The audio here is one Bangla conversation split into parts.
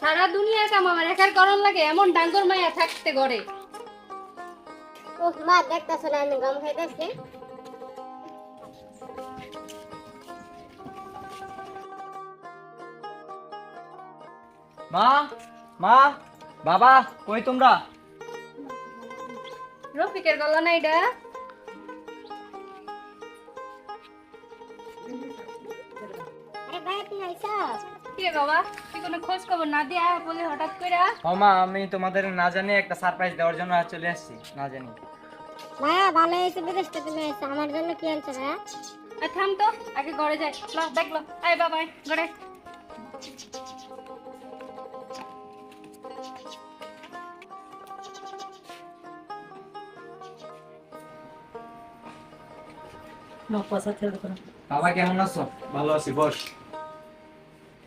সারা দুনিয়া কাম আমার একার করণ লাগে এমন ডাঙ্গর মাইয়া থাকতে গড়ে ও মা দেখতেছ না আমি গম খাইতেছি? মা মা বাবা কই তোমরা? রফিকের গলা না এটা আরে ভাই তুমি আইছো কি বাবা তুই কোনো খোঁজ খবর না দিয়া বলে হঠাৎ করে ও আমি তোমাদের না জানি একটা সারপ্রাইজ দেওয়ার জন্য আজ চলে আসছি না জানি। ভাইয়া ভালো হয়েছে বিদেশ থেকে তুমি আইছো আমার জন্য কি আনছো ভাইয়া আর থাম তো আগে ঘরে যাই। ল দেখল আয় বাবা আয়, ঘরে বাবা কেমন আছো? ভালো আছি বস।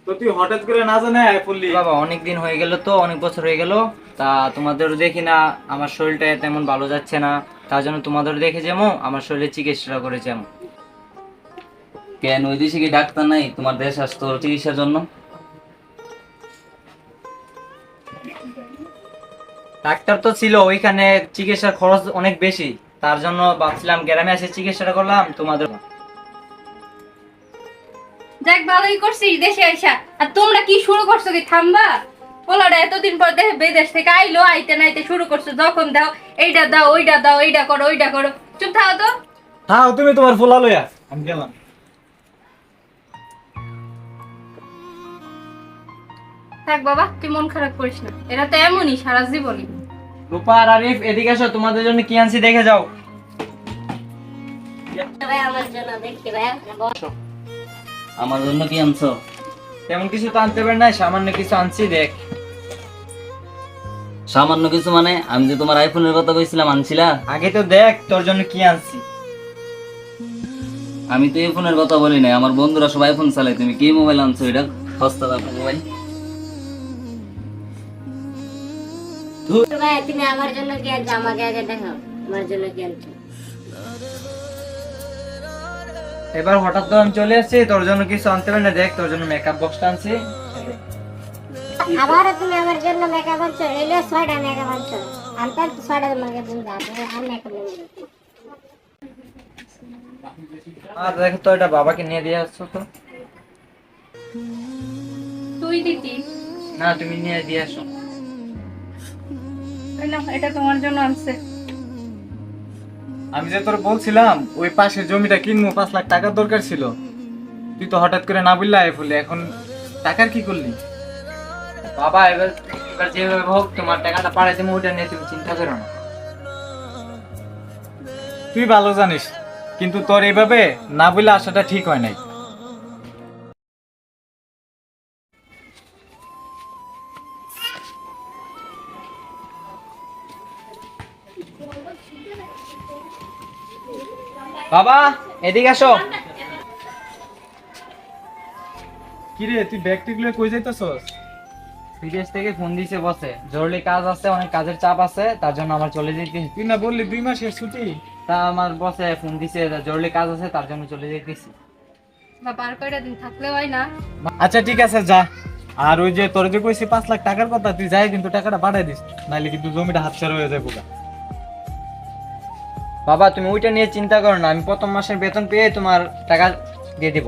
তো তুই হঠাৎ করে না জানে আয় বাবা অনেক দিন হয়ে গেল তো অনেক বছর হয়ে গেল। তা তোমাদের দেখি না আমার শরীরটা তেমন ভালো যাচ্ছে না। তার জন্য তোমাদের দেখে যেমন আমার শরীরে চিকিৎসা করে যেমন। কেন ওই দেশে কি ডাক্তার নাই? তোমার দেশ আসতো চিকিৎসার জন্য? ডাক্তার তো ছিল ওইখানে চিকিৎসার খরচ অনেক বেশি। তার জন্য ভাবছিলাম গ্রামে এসে চিকিৎসাটা করলাম তোমাদের যাক ভালোই করছিস দেশে আইসা। আর তোমরা কি শুরু করছ কি? থামবা। পোলাটা এতদিন পর দেখে বিদেশ থেকে আইলো আইতে নাইতে শুরু করছ। যখন দাও এইটা দাও ওইটা দাও এইটা করো ওইটা করো। চুপ থাকো তো। হ্যাঁ তুমি তোমার ফুলা লইয়া। আমি গেলাম। থাক বাবা তুই মন খারাপ করিস না। এরা তো এমনই সারা জীবনই। রূপা আর আরিফ এদিকে আসো তোমাদের জন্য কি আনছি দেখে যাও। ভাই আমার জন্য দেখি বস আমার জন্য কি আনছো? তেমন কিছু তো আনতে পারি না সামান্য কিছু আনছি দেখ। সামান্য কিছু মানে? আমি যে তোমার আইফোনের কথা কইছিলাম আনছিলা? আগে তো দেখ তোর জন্য কি আনছি। আমি তো এই ফোনের কথা বলি নাই আমার বন্ধুরা সব আইফোন চালায় তুমি কি মোবাইল আনছো? এটা সস্তা দাম মোবাইল ভাই তুমি আমার জন্য কি আনছো? আমাকে আগে দেখো আমার জন্য কি আনছো? এবার হঠাৎ তো আমি চলে আসছি তোর জন্য কিছু আনতে পারি না দেখ তোর জন্য মেকআপ বক্সটা আনছি। আবারও তুমি আমার জন্য মেকআপ আনছো এলে ছয়টা মেকআপ আনছো। আনতে ছয়টা তোমাকে দিন দাও আর মেকআপ আর দেখ তো এটা বাবাকে নিয়ে দিয়ে আসছো তো। তুই দিতি। না তুমি নিয়ে দিয়ে আসো। এই নাও, এটা তোমার জন্য আনছে। আমি যে তোর বলছিলাম ওই পাশের জমিটা কিনবো পাঁচ লাখ টাকার দরকার ছিল। তুই তো হঠাৎ করে না বললে আয় ফুলে এখন টাকার কি করলি? বাবা এবার এবার যেভাবে হোক তোমার টাকাটা পাড়াই দেবো ওটা নিয়ে তুমি চিন্তা করো না। তুই ভালো জানিস কিন্তু তোর এভাবে না বলে আসাটা ঠিক হয় নাই। বাবা এদিকে আসো। কিরে তুই ব্যাগ টেগুলো কই যাইতেছস? বিদেশ থেকে ফোন দিছে বসে। জরুরি কাজ আছে অনেক কাজের চাপ আছে তার জন্য আমার চলে যেতে তুই না বললি দুই মাসের ছুটি? তা আমার বসে ফোন দিছে জরুরি কাজ আছে তার জন্য চলে যেতেছি। বাবা আর কয়টা দিন থাকলে হয় না। আচ্ছা ঠিক আছে যা। আর ওই যে তোর যে কইছি পাঁচ লাখ টাকার কথা তুই যাই কিন্তু টাকাটা বাড়াই দিস নাইলে কিন্তু জমিটা হাতছাড়া হয়ে যাবে গা। বাবা তুমি ওইটা নিয়ে চিন্তা করো না আমি প্রথম মাসের বেতন পেয়ে তোমার টাকা দিয়ে দিব।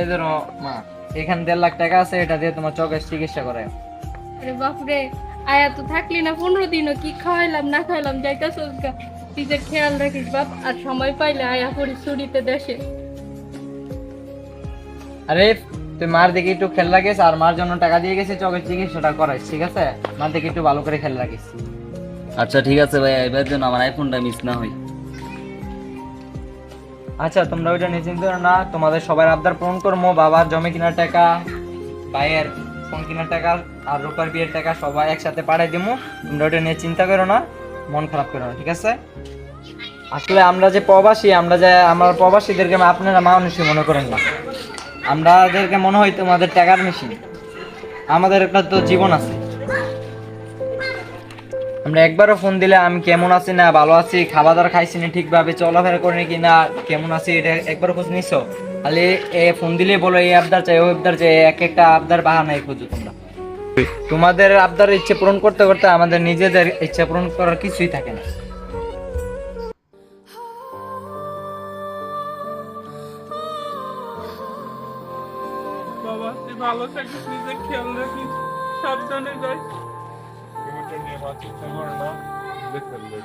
এই ধরো মা এখানে দেড় লাখ টাকা আছে এটা দিয়ে তোমার চোখের চিকিৎসা করে আরে বাপরে আয়া তো থাকলি না পনেরো দিনও কি খাওয়াইলাম না খাইলাম যাইতেছস গা। নিজের খেয়াল রাখিস বাপ আর সময় পাইলে আয়া করি ছুরিতে দেশে। আরে তুই মার দিকে একটু খেয়াল রাখিস আর মার জন্য টাকা দিয়ে গেছি চোখের চিকিৎসাটা করাইস ঠিক আছে? মার দিকে একটু ভালো করে খেয়াল রাখিস। আচ্ছা ঠিক আছে ভাই এবার যেন আমার আইফোনটা মিস না হয়। আচ্ছা তোমরা ওইটা নিয়ে চিন্তা না, তোমাদের সবার আবদার পূরণ করব, বাবার জমি কেনার টাকা, ভাইয়ের ফোন কেনার টাকা, আর রূপার বিয়ের টাকা সবাই একসাথে পাঠাই দেবো। তোমরা ওইটা নিয়ে চিন্তা করো না, মন খারাপ করো না, ঠিক আছে? আসলে আমরা যে প্রবাসী, আমরা যে আমার প্রবাসীদেরকে আপনারা মানুষই মনে করেন না। আমাদেরকে মনে হয় তোমাদের টাকার মেশিন আমাদের একটা তো জীবন আছে। আমরা একবারও ফোন দিলে আমি কেমন আছি না ভালো আছি খাওয়া দাওয়া খাইছি না ঠিকভাবে, চলাফেরা করিনি কি না, কেমন আছি এটা একবার খোঁজ নিছো? খালি এ ফোন দিলে বলো এই আবদার চাই ওই আবদার চাই এক একটা আবদার বাহানাই খুঁজো তোমরা। তোমাদের আবদার ইচ্ছে পূরণ করতে করতে আমাদের নিজেদের ইচ্ছা পূরণ করার কিছুই থাকে না। ভালো থাকিস নিজে খেয়াল রাখিস, সাবধানে যাই। Devlet Memnuniyeti Kurulu'na hizmet verilir.